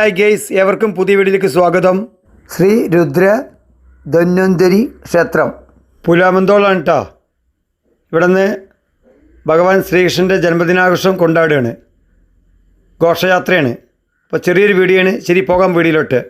Hi guys ഏവർക്കും പുതിയ വീഡിയോയിലേക്ക് സ്വാഗതം. ശ്രീ രുദ്ര ധന്വന്തരി ക്ഷേത്രം. പുലാമന്തോളാണ് കേട്ടോ ഇവിടെ നിന്ന് ഭഗവാൻ ശ്രീകൃഷ്ണന്റെ ജന്മദിനാഘോഷം കൊണ്ടാടുകയാണ്. ഘോഷയാത്രയാണ്. അപ്പോൾ ചെറിയൊരു വീഡിയോ ആണ് ശരി പോകാം വീഡിയോയിലോട്ട്.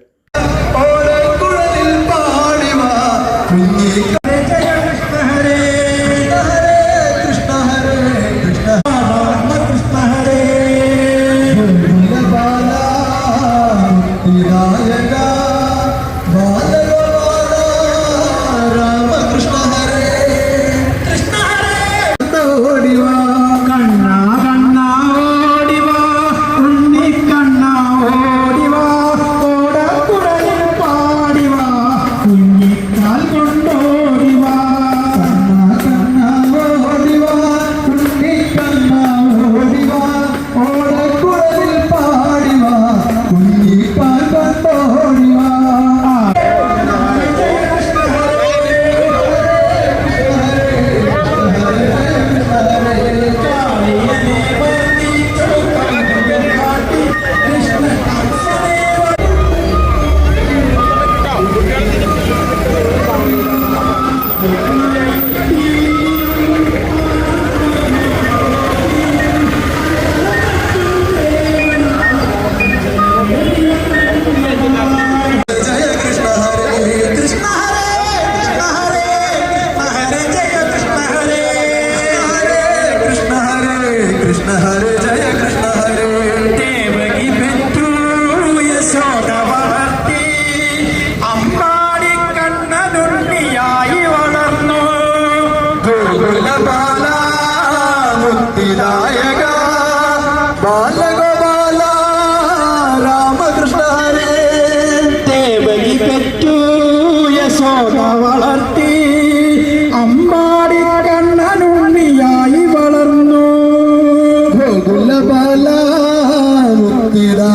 യശോദ വളർത്തി അമ്പാടി കണ്ണനുണ്ണിയായി വളർന്നു. ഗോകുലബാല മുക്തിദാ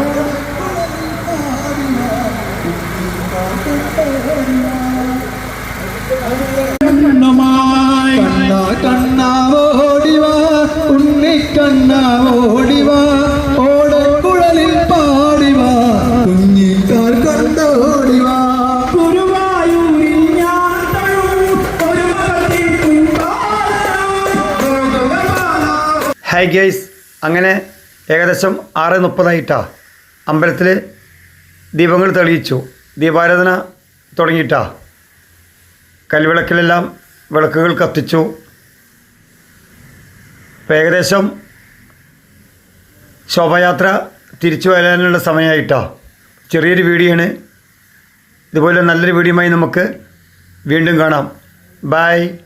Oh, ഹായ് ഗേയ്സ് അങ്ങനെ ഏകദേശം ആറ് മുപ്പതായിട്ടാ. അമ്പലത്തിൽ ദീപങ്ങൾ തെളിയിച്ചു. ദീപാരാധന തുടങ്ങിയിട്ടാ. കൽവിളക്കിലെല്ലാം വിളക്കുകൾ കത്തിച്ചു. ഏകദേശം ശോഭയാത്ര തിരിച്ചു വരാനുള്ള സമയമായിട്ടാ. ചെറിയൊരു വീഡിയോ ആണ് ഇതുപോലെ നല്ലൊരു വീഡിയോയുമായി നമുക്ക് വീണ്ടും കാണാം. ബായ്